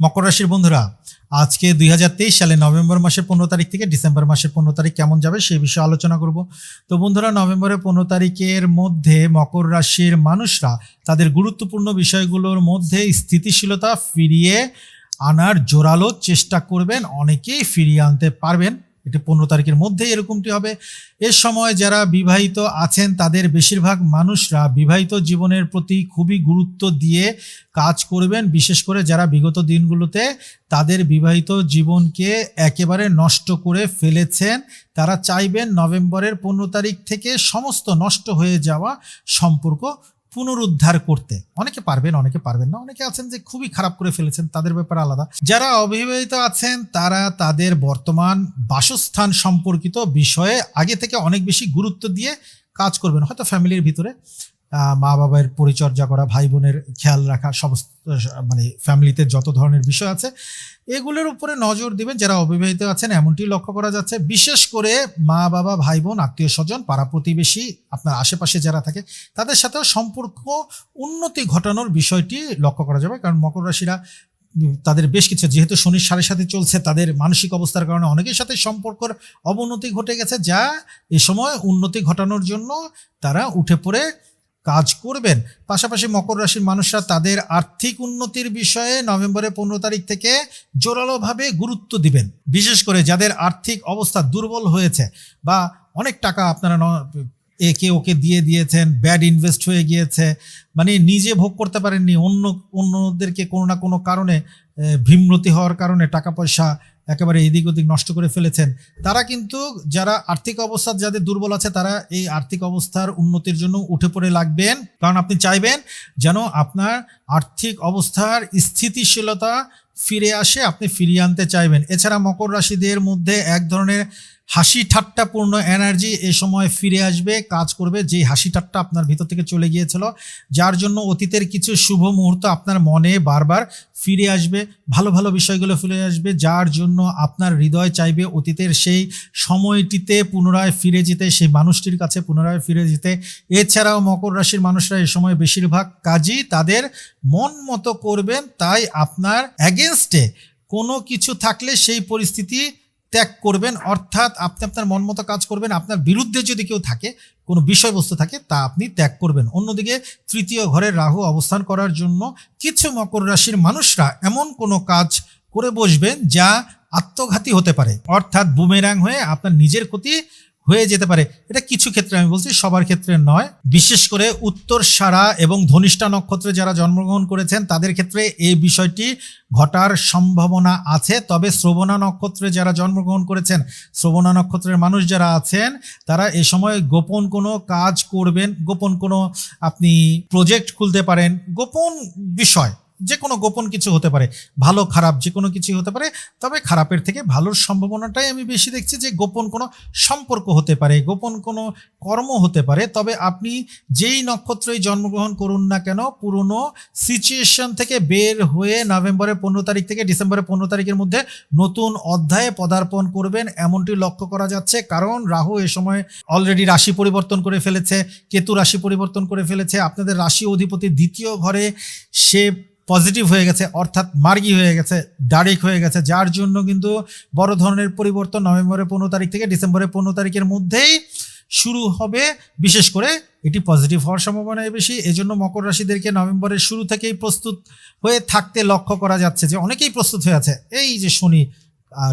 মকর রাশির বন্ধুরা, আজকে দুই হাজার তেইশ সালে নভেম্বর মাসের পনেরো তারিখ থেকে ডিসেম্বর মাসের পনেরো তারিখ কেমন যাবে সেই বিষয়ে আলোচনা করব। তো বন্ধুরা, নভেম্বরের পনেরো তারিখের মধ্যে মকর রাশির মানুষরা তাদের গুরুত্বপূর্ণ বিষয়গুলোর মধ্যে স্থিতিশীলতা ফিরিয়ে আনার জোরালো চেষ্টা করবেন, অনেকেই ফিরিয়ে আনতে পারবেন। এটি পনেরো তারিখের মধ্যে এরকমটি হবে। এ সময় যারা বিবাহিত আছেন, তাদের বেশিরভাগ মানুষরা বিবাহিত জীবনের প্রতি খুবই গুরুত্ব দিয়ে কাজ করবেন। বিশেষ করে যারা বিগত দিনগুলোতে তাদের বিবাহিত জীবনকে একেবারে নষ্ট করে ফেলেছেন, তারা চাইবেন নভেম্বরের পনেরো তারিখ থেকে সমস্ত নষ্ট হয়ে যাওয়া সম্পর্ক পুনরুদ্ধার করতে। অনেকে পারবেন অনেকে পারবেন না। অনেকে আছেন যে খুবই খারাপ করে ফেলেছেন, তাদের ব্যাপারে আলাদা। যারা অবিবাহিত আছেন, তারা তাদের বর্তমান বাসস্থান সম্পর্কিত বিষয়ে আগে থেকে অনেক বেশি গুরুত্ব দিয়ে কাজ করবেন। হয়তো ফ্যামিলির ভিতরে মা বাবার পরিচর্যা করা ভাই বোনের খেয়াল রাখা, সমস্ত মানে ফ্যামিলিতে যত ধরনের বিষয় আছে, এগুলোর উপরে নজর দিবেন, যারা অবিবাহিত আছেন, এমনটি লক্ষ্য করা যাচ্ছে। বিশেষ করে মা বাবা ভাই বোন আত্মীয় স্বজন পাড়া প্রতিবেশী আপনার আশেপাশে যারা থাকে, তাদের সাথেও সম্পর্ক উন্নতি ঘটানোর বিষয়টি লক্ষ্য করা যাবে। কারণ মকর রাশিরা তাদের বেশ কিছু, যেহেতু শনির সাড়ে সাথে চলছে, তাদের মানসিক অবস্থার কারণে অনেকের সাথে সম্পর্কের অবনতি ঘটে গেছে, যা এ সময় উন্নতি ঘটানোর জন্য তারা উঠে পড়ে কাজ করবেন। পাশাপাশি মকর রাশির মানুষরা তাদের আর্থিক উন্নতির বিষয়ে নভেম্বরের পনেরো তারিখ থেকে জোরালোভাবে গুরুত্ব দিবেন। বিশেষ করে যাদের আর্থিক অবস্থা দুর্বল হয়েছে বা অনেক টাকা আপনারা একে ওকে দিয়ে দিয়েছেন ব্যাড ইনভেস্ট হয়ে গিয়েছে মানে নিজে ভোগ করতে পারেননি, অন্য, অন্যদেরকে কোনো না কোনো কারণে ভীমরতি হওয়ার কারণে টাকা পয়সা একেবারে এদিক ওদিক নষ্ট করে ফেলেছেন, তারা কিন্তু যারা আর্থিক অবস্থা যাদের দুর্বল আছে, তারা এই আর্থিক অবস্থার উন্নতির জন্য উঠে পড়ে লাগবেন। কারণ আপনি চাইবেন যেন আপনার আর্থিক অবস্থার স্থিতিশীলতা ফিরে আসে, আপনি ফিরিয়ে আনতে চাইবেন। এছাড়া মকর রাশিদের মধ্যে এক ধরনের হাসি ঠাট্টাপূর্ণ এনার্জি এ সময় ফিরে আসবে, কাজ করবে যে হাসি ঠাট্টা আপনার ভিতর থেকে চলে গিয়েছিল, যার জন্য অতীতের কিছু শুভ মুহূর্ত আপনার মনে বারবার ফিরে আসবে, ভালো ভালো বিষয়গুলো ফিরে আসবে, যার জন্য আপনার হৃদয় চাইবে অতীতের সেই সময়টিতে পুনরায় ফিরে যেতে, সেই মানুষটির কাছে পুনরায় ফিরে যেতে। এছাড়াও মকর রাশির মানুষরা এ সময় বেশিরভাগ কাজই তাদের মন মতো করবেন, তাই আপনার অ্যাগেনস্টে কোনো কিছু থাকলে সেই পরিস্থিতি ত্যাগ করবেন, অর্থাৎ আপনি আপনার মন মতো কাজ করবেন, আপনার বিরুদ্ধে যদি কেউ থাকে, কোনো বিষয়বস্তু থাকে, তা আপনি ত্যাগ করবেন। অন্যদিকে তৃতীয় ঘরে রাহু অবস্থান করার জন্য কিছু মকর রাশির মানুষরা এমন কোনো কাজ করে বসবেন যা আত্মঘাতী হতে পারে। অর্থাৎ বুমেরাং হয়ে আপনার নিজের ক্ষতি হয়ে যেতে পারে। এটা কিছু ক্ষেত্রে আমি বলছি, সবার ক্ষেত্রে নয়। বিশেষ করে উত্তর সারা এবং ধনিষ্ঠা নক্ষত্রে যারা জন্মগ্রহণ করেছেন, তাদের ক্ষেত্রে এই বিষয়টি ঘটার সম্ভাবনা আছে। তবে শ্রবণা নক্ষত্রে যারা জন্মগ্রহণ করেছেন, শ্রবণা নক্ষত্রের মানুষ যারা আছেন, তারা এ সময় গোপন কোনো কাজ করবেন, গোপন কোনো আপনি প্রজেক্ট খুলতে পারেন, গোপন বিষয়। যে কোনো গোপন কিছু হতে পারে, ভালো, খারাপ যে কোনো কিছু হতে পারে, তবে খারাপের থেকে ভালোর সম্ভাবনাটাই আমি বেশি দেখছি যে গোপন কোনো সম্পর্ক হতে পারে, গোপন কোনো কর্ম হতে পারে, তবে আপনি যেই নক্ষত্রেই জন্মগ্রহণ করুন না কেন, পুরনো সিচুয়েশন থেকে বের হয়ে নভেম্বরের পনেরো তারিখ থেকে ডিসেম্বরের পনেরো তারিখের মধ্যে নতুন অধ্যায়ে পদার্পণ করবেন, এমনটি লক্ষ্য করা যাচ্ছে। কারণ রাহু এ সময় অলরেডি রাশি পরিবর্তন করে ফেলেছে, কেতু রাশি পরিবর্তন করে ফেলেছে, আপনাদের রাশি অধিপতি দ্বিতীয় ঘরে, সে পজিটিভ হয়ে গেছে, অর্থাৎ মার্গি হয়ে গেছে ডাইরেক্ট হয়ে গেছে, যার জন্য কিন্তু বড় ধরনের পরিবর্তন নভেম্বরের পনেরো তারিখ থেকে ডিসেম্বরের পনেরো তারিখের মধ্যেই শুরু হবে। বিশেষ করে এটি পজিটিভ হওয়ার সম্ভাবনাই বেশি। এজন্য মকর রাশিদেরকে নভেম্বরের শুরু থেকেই প্রস্তুত হয়ে থাকতে লক্ষ্য করা যাচ্ছে যে অনেকেই প্রস্তুত হয়ে আছে। এই যে শনি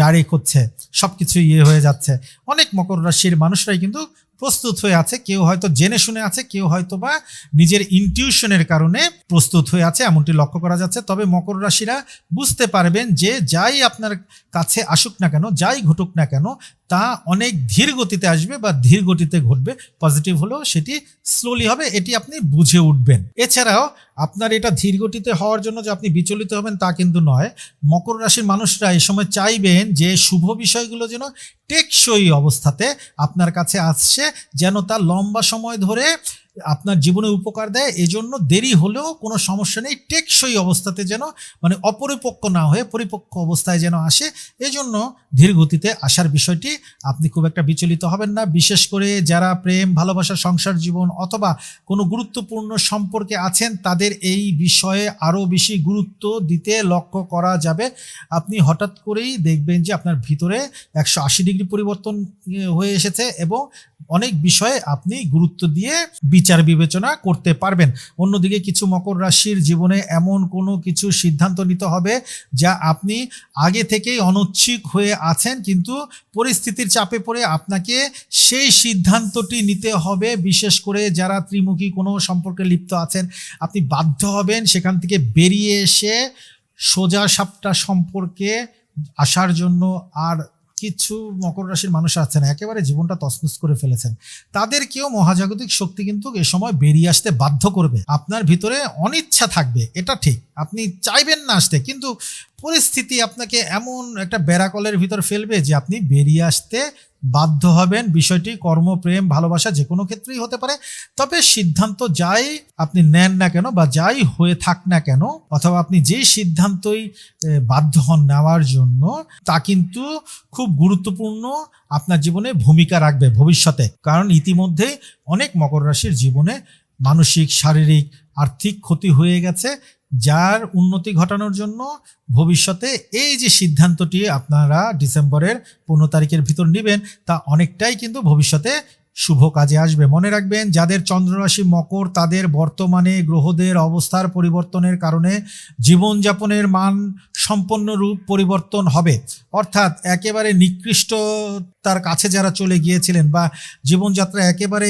ডাইরেক্ট হচ্ছে সব কিছু ইয়ে হয়ে যাচ্ছে। অনেক মকর রাশির মানুষরাই কিন্তু প্রস্তুত হয়ে আছে, কেউ হয়তো জেনে শুনে আছে, কেউ হয়তো বা নিজের ইনটিউশনের কারণে প্রস্তুত হয়ে আছে, এমনটি লক্ষ্য করা যাচ্ছে। তবে মকর রাশিরা বুঝতে পারবেন যে যাই আপনার কাছে আসুক না কেন, যাই ঘটুক না কেন তা অনেক ধীর গতিতে আসবে বা ধীর গতিতে ঘটবে পজিটিভ হলেও সেটি স্লোলি হবে, এটি আপনি বুঝে উঠবেন। এছাড়াও আপনার এটা ধীর গতিতে হওয়ার জন্য যে আপনি বিচলিত হবেন তা কিন্তু নয়। মকর রাশির মানুষরা এই সময় চাইবেন যে শুভ বিষয়গুলো যেন টেকসই অবস্থাতে আপনার কাছে আসছে, যেন তা লম্বা সময় ধরে আপনার জীবনে উপকার দেয়, এজন্য দেরি হলেও কোনো সমস্যা নেই, টেকসই অবস্থাতে যেন মানে অপরিপক্ক না হয়ে পরিপক্ক অবস্থায় যেন আসে, এজন্য ধীর গতিতে আসার বিষয়টি আপনি খুব একটা বিচলিত হবেন না। বিশেষ করে যারা প্রেম, ভালোবাসা, সংসার জীবন অথবা কোনো গুরুত্বপূর্ণ সম্পর্কে আছেন, তাদের এই বিষয়ে আরও বেশি গুরুত্ব দিতে লক্ষ্য করা যাবে। আপনি হঠাৎ করেই দেখবেন যে আপনার ভিতরে একশো আশি ডিগ্রি পরিবর্তন হয়ে এসেছে এবং অনেক বিষয়ে আপনি গুরুত্ব দিয়ে বিবেচনা করতে পারবেন। অন্যদিকে কিছু মকর রাশির জীবনে এমন কোনো কিছু সিদ্ধান্ত নিতে হবে যা আপনি আগে থেকেই অনৈচ্ছিক হয়ে আছেন, কিন্তু পরিস্থিতির চাপে পড়ে আপনাকে সেই সিদ্ধান্তটি নিতে হবে। বিশেষ করে যারা ত্রিমুখী কোনো সম্পর্কে লিপ্ত আছেন, আপনি বাধ্য হবেন সেখান থেকে বেরিয়ে এসে সোজা সাপটা সম্পর্কে আসার জন্য। আর কিছু মকর রাশির মানুষ আছেন, একেবারে জীবনটা তসনস করে ফেলেছেন। তাদেরকেও মহাজাগতিক শক্তি কিন্তু এ সময় বেরিয়ে আসতে বাধ্য করবে। আপনার ভিতরে অনিচ্ছা থাকবে, এটা ঠিক। আপনি চাইবেন না আসতে, কিন্তু পরিস্থিতি আপনাকে এমন একটা ব্যারাকলের ভিতর ফেলবে যে আপনি বেরিয়ে আসতে বাধ্য হবেন। বিষয়টি কর্মপ্রেম ভালোবাসা যে কোনো ক্ষেত্রেই হতে পারে। তবে সিদ্ধান্ত যাই আপনি নেন না কেন বা যাই হয়ে থাক না কেন অথবা আপনি যেই সিদ্ধান্তই বাধ্য হন নেওয়ার জন্য তা কিন্তু খুব গুরুত্বপূর্ণ আপনার জীবনে ভূমিকা রাখবে ভবিষ্যতে। কারণ ইতিমধ্যে অনেক মকর রাশির জীবনে মানসিক, শারীরিক, আর্থিক ক্ষতি হয়ে গেছে, যার উন্নতি ঘটানোর জন্য ভবিষ্যতে এই যে সিদ্ধান্তটি আপনারা ডিসেম্বরের পনেরো তারিখের ভিতর নেবেন, তা অনেকটাই কিন্তু ভবিষ্যতে শুভ কাজে আসবে। মনে রাখবেন, যাদের চন্দ্ররাশি মকর, তাদের বর্তমানে গ্রহদের অবস্থার পরিবর্তনের কারণে জীবনযাপনের মান সম্পন্ন রূপ পরিবর্তন হবে। অর্থাৎ একেবারে নিকৃষ্টতার কাছে যারা চলে গিয়েছিলেন বা জীবনযাত্রা একেবারে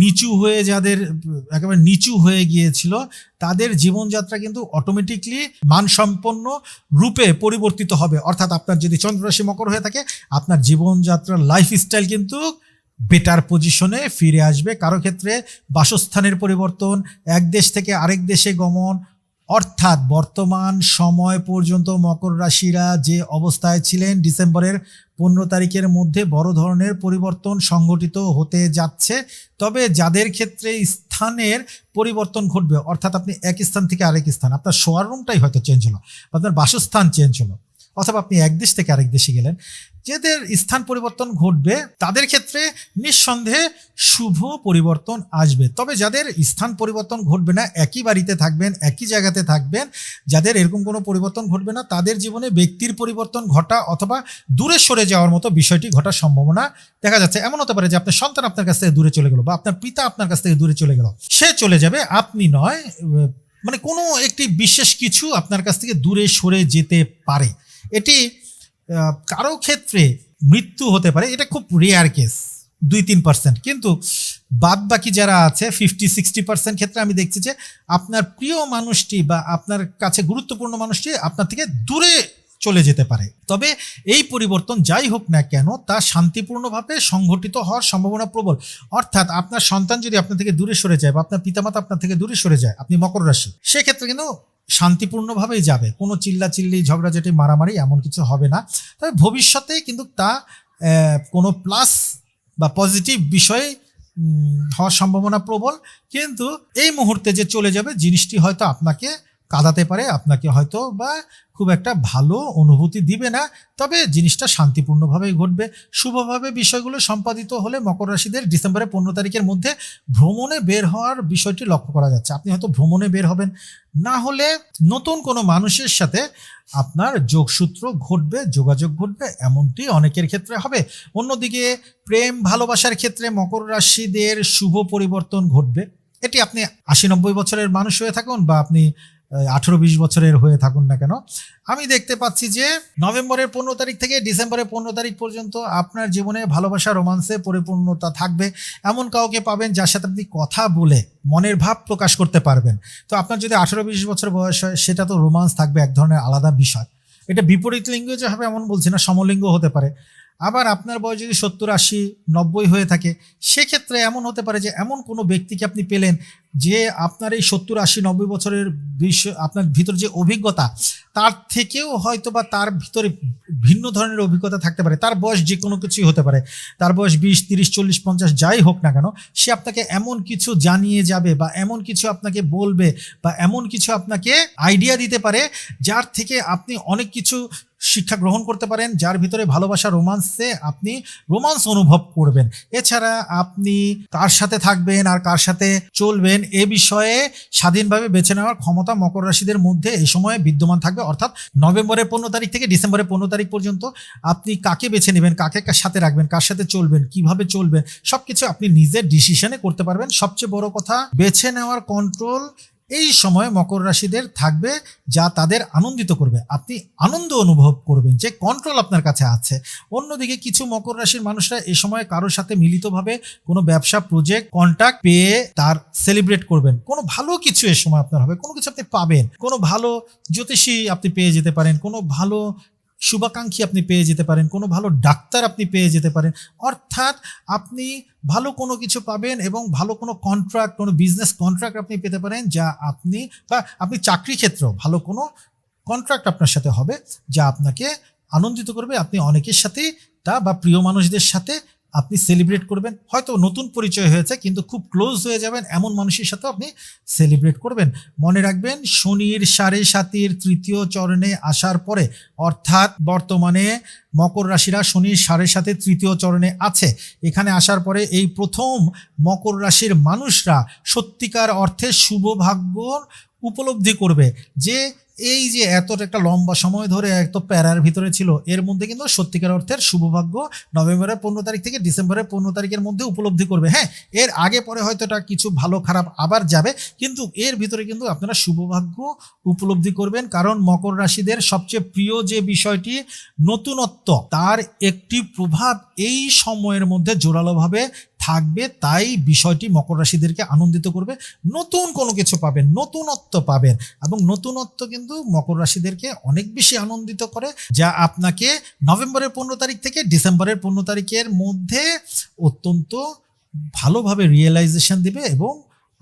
নিচু হয়ে যাদের, একেবারে নিচু হয়ে গিয়েছিল, তাদের জীবনযাত্রা কিন্তু অটোমেটিকলি মানসম্পন্ন রূপে পরিবর্তিত হবে। অর্থাৎ আপনার যদি চন্দ্ররাশি মকর হয়ে থাকে, আপনার জীবনযাত্রার লাইফস্টাইল কিন্তু বেটার পজিশনে ফিরে আসবে। কারও ক্ষেত্রে বাসস্থানের পরিবর্তন, এক দেশ থেকে আরেক দেশে গমন, অর্থাৎ বর্তমান সময় পর্যন্ত মকর রাশিরা যে অবস্থায় ছিলেন ডিসেম্বরের পনেরো তারিখের মধ্যে বড় ধরনের পরিবর্তন সংঘটিত হতে যাচ্ছে। তবে যাদের ক্ষেত্রে স্থানের পরিবর্তন ঘটবে, অর্থাৎ আপনি এক স্থান থেকে আরেক স্থান, আপনার শোয়ার রুমটাই হয়তো চেঞ্জ হলো, আপনার বাসস্থান চেঞ্জ হলো অথবা আপনি এক দেশ থেকে আরেক দেশে গেলেন, যাদের স্থান পরিবর্তন ঘটবে, তাদের ক্ষেত্রে নিঃসন্দেহে শুভ পরিবর্তন আসবে। তবে যাদের স্থান পরিবর্তন ঘটবে না, একই বাড়িতে থাকবেন, একই জায়গাতে থাকবেন, যাদের এরকম কোনো পরিবর্তন ঘটবে না, তাদের জীবনে ব্যক্তির পরিবর্তন ঘটা অথবা দূরে সরে যাওয়ার মতো বিষয়টি ঘটার সম্ভাবনা দেখা যাচ্ছে। এমন হতে পারে যে আপনার সন্তান আপনার কাছ থেকে দূরে চলে গেল বা আপনার পিতা আপনার কাছ থেকে দূরে চলে গেল। সে চলে যাবে, আপনি নয় মানে কোনো একটি বিশেষ কিছু আপনার কাছ থেকে দূরে সরে যেতে পারে। এটি কারও ক্ষেত্রে মৃত্যু হতে পারে, এটা খুব রেয়ার কেস দুই তিন পার্সেন্ট কিন্তু বাদ বাকি যারা আছে ফিফটি সিক্সটি পার্সেন্ট ক্ষেত্রে আমি দেখছি যে আপনার প্রিয় মানুষটি বা আপনার কাছে গুরুত্বপূর্ণ মানুষটি আপনার থেকে দূরে চলে যেতে পারে। তবে এই পরিবর্তন যাই হোক না কেন, তা শান্তিপূর্ণভাবে সংঘটিত হওয়ার সম্ভাবনা প্রবল। অর্থাৎ আপনার সন্তান যদি আপনার থেকে দূরে সরে যায় বা আপনার পিতামাতা আপনার থেকে দূরে সরে যায়, আপনি মকর রাশি, সেক্ষেত্রে কিন্তু শান্তিপূর্ণভাবেই যাবে। কোনো চিল্লা চিল্লি ঝগড়াঝাটি, মারামারি এমন কিছু হবে না। তবে ভবিষ্যতে কিন্তু তা কোনো প্লাস বা পজিটিভ বিষয়ে হওয়ার সম্ভাবনা প্রবল। কিন্তু এই মুহূর্তে যে চলে যাবে, জিনিসটি হয়তো আপনাকে কাঁদাতে পারে, আপনাকে হয়তো বা খুব একটা ভালো অনুভূতি দিবে না। তবে জিনিসটা শান্তিপূর্ণভাবেই ঘটবে। শুভভাবে বিষয়গুলো সম্পাদিত হলে মকর রাশিদের ডিসেম্বরের পনেরো তারিখের মধ্যে ভ্রমণে বের হওয়ার বিষয়টি লক্ষ্য করা যাচ্ছে। আপনি হয়তো ভ্রমণে বের হবেন। না হলে নতুন কোনো মানুষের সাথে আপনার যোগসূত্র ঘটবে, যোগাযোগ ঘটবে, এমনটি অনেকের ক্ষেত্রে হবে। অন্যদিকে প্রেম, ভালোবাসার ক্ষেত্রে মকর রাশিদের শুভ পরিবর্তন ঘটবে। এটি আপনি আশি নব্বই বছরের মানুষ হয়ে থাকুন বা আপনি আঠেরো বিশ বছরের হয়ে থাকুন না কেন? আমি দেখতে পাচ্ছি যে নভেম্বরের পনেরো তারিখ থেকে ডিসেম্বরের পনেরো তারিখ পর্যন্ত আপনার জীবনে ভালোবাসা, রোমান্সে পরিপূর্ণতা থাকবে। এমন কাউকে পাবেন যার সাথে আপনি কথা বলে মনের ভাব প্রকাশ করতে পারবেন। তো আপনার যদি আঠেরো বিশ বছর বয়স হয়, সেটা তো রোমান্স থাকবে, এক ধরনের আলাদা বিষয়। এটা বিপরীত লিঙ্গ যে হবে এমন বলছি না, সমলিঙ্গ হতে পারে। আবার আপনার বয়স যদি সত্তর, আশি, নব্বই হয়ে থাকে, সেক্ষেত্রে এমন হতে পারে যে এমন কোনো ব্যক্তিকে আপনি পেলেন যে আপনার এই সত্তর, আশি, নব্বই বছরের বিষয় আপনার ভিতর যে অভিজ্ঞতা, তার থেকেও হয়তো বা তার ভিতরে ভিন্ন ধরনের অভিজ্ঞতা থাকতে পারে। তার বয়স যে কোনো কিছুই হতে পারে। তার বয়স বিশ, তিরিশ, চল্লিশ, পঞ্চাশ, যাই হোক না কেন, সে আপনাকে এমন কিছু জানিয়ে যাবে বা এমন কিছু আপনাকে বলবে বা এমন কিছু আপনাকে আইডিয়া দিতে পারে, যার থেকে আপনি অনেক কিছু শিক্ষা গ্রহণ করতে পারেন, যার ভিতরে ভালোবাসা, রোমান্সে আপনি রোমান্স অনুভব করবেন। এছাড়া আপনি কার সাথে থাকবেন আর কার সাথে চলবেন এ বিষয়ে স্বাধীনভাবে বেছে নেওয়ার ক্ষমতা মকর রাশিদের মধ্যে এই সময়ে বিদ্যমান থাকবে। অর্থাৎ নভেম্বরের পনেরো তারিখ থেকে ডিসেম্বরের পনেরো তারিখ পর্যন্ত আপনি কাকে বেছে নেবেন, কাকে কার সাথে রাখবেন, কার সাথে চলবেন, কীভাবে চলবেন সব কিছু আপনি নিজের ডিসিশনে করতে পারবেন। সবচেয়ে বড় কথা, বেছে নেওয়ার কন্ট্রোল এই সময় মকর রাশিদের থাকবে যা তাদের আনন্দিত করবে। আপনি আনন্দ অনুভব করবেন যে কন্ট্রোল আপনার কাছে আছে। অন্যদিকে কিছু মকর রাশির মানুষরা এ সময় কারোর সাথে মিলিতভাবে কোনো ব্যবসা প্রজেক্ট কন্ট্যাক্ট পেয়ে তার সেলিব্রেট করবেন। কোনো ভালো কিছু এ সময় আপনার হবে, কোনো কিছু আপনি পাবেন। কোনো ভালো জ্যোতিষী আপনি পেয়ে যেতে পারেন, কোনো ভালো শুভাকাঙ্ক্ষী আপনি পেয়ে যেতে পারেন, কোনো ভালো ডাক্তার আপনি পেয়ে যেতে পারেন। অর্থাৎ আপনি ভালো কোনো কিছু পাবেন এবং ভালো কোনো কন্ট্রাক্ট কোনো বিজনেস কন্ট্রাক্ট আপনি পেতে পারেন যা আপনি বা আপনি চাকরি ক্ষেত্রেও ভালো কোনো কন্ট্রাক্ট আপনার সাথে হবে যা আপনাকে আনন্দিত করবে। আপনি অনেকের সাথেই তা বা প্রিয় মানুষদের সাথে আপনি সেলিব্রেট করবেন। হয়তো নতুন পরিচয় হয়েছে, কিন্তু খুব ক্লোজ হয়ে যাবেন। এমন মানুষের সাথে আপনি সেলিব্রেট করবেন। মনে রাখবেন, শনির সাড়ে সাতির তৃতীয় চরণে আসার পরে, অর্থাৎ বর্তমানে মকর রাশিরা শনির সাড়ে সাথে তৃতীয় চরণে আছে। এখানে আসার পরে এই প্রথম মকর রাশির মানুষরা সত্যিকার অর্থে শুভ ভাগ্য উপলব্ধি করবে। যে এই যে এত একটা লম্বা সময় ধরে এত প্যারার ভিতরে ছিল, এর মধ্যে কিন্তু সত্যিকার অর্থের শুভভাগ্য নভেম্বরের পনেরো তারিখ থেকে ডিসেম্বরের পনেরো তারিখের মধ্যে উপলব্ধি করবে। হ্যাঁ এর আগে পরে হয়তো এটা কিছু ভালো খারাপ আবার যাবে, কিন্তু এর ভিতরে কিন্তু আপনারা শুভভাগ্য উপলব্ধি করবেন, কারণ মকর রাশিদের সবচেয়ে প্রিয় যে বিষয়টি নতুনত্ব, তার একটি প্রভাব এই সময়ের মধ্যে জোরালোভাবে থাকবে, তাই বিষয়টি মকর রাশিদেরকে আনন্দিত করবে। নতুন কোনো কিছু পাবেন, নতুনত্ব পাবেন এবং নতুনত্ব কিন্তু মকর রাশিদেরকে অনেক বেশি আনন্দিত করে, যা আপনাকে নভেম্বরের পনেরো তারিখ থেকে ডিসেম্বরের পনেরো তারিখের মধ্যে অত্যন্ত ভালোভাবে রিয়েলাইজেশন দেবে এবং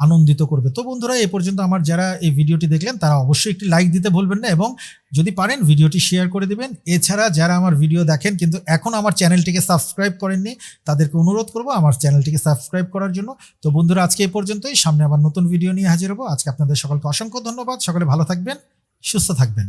আনন্দিত করবে। তো বন্ধুরা, এ পর্যন্ত আমার যারা এই ভিডিওটি দেখলেন, তারা অবশ্যই একটি লাইক দিতে ভুলবেন না এবং যদি পারেন ভিডিওটি শেয়ার করে দেবেন। এছাড়া যারা আমার ভিডিও দেখেন কিন্তু এখন আমার চ্যানেলটিকে সাবস্ক্রাইব করেননি, তাদেরকে অনুরোধ করব আমার চ্যানেলটিকে সাবস্ক্রাইব করার জন্য। তো বন্ধুরা, আজকে এ পর্যন্তই। সামনে আবার নতুন ভিডিও নিয়ে হাজির হব। আজকে আপনাদের সকলকে অসংখ্য ধন্যবাদ। সকলে ভালো থাকবেন, সুস্থ থাকবেন।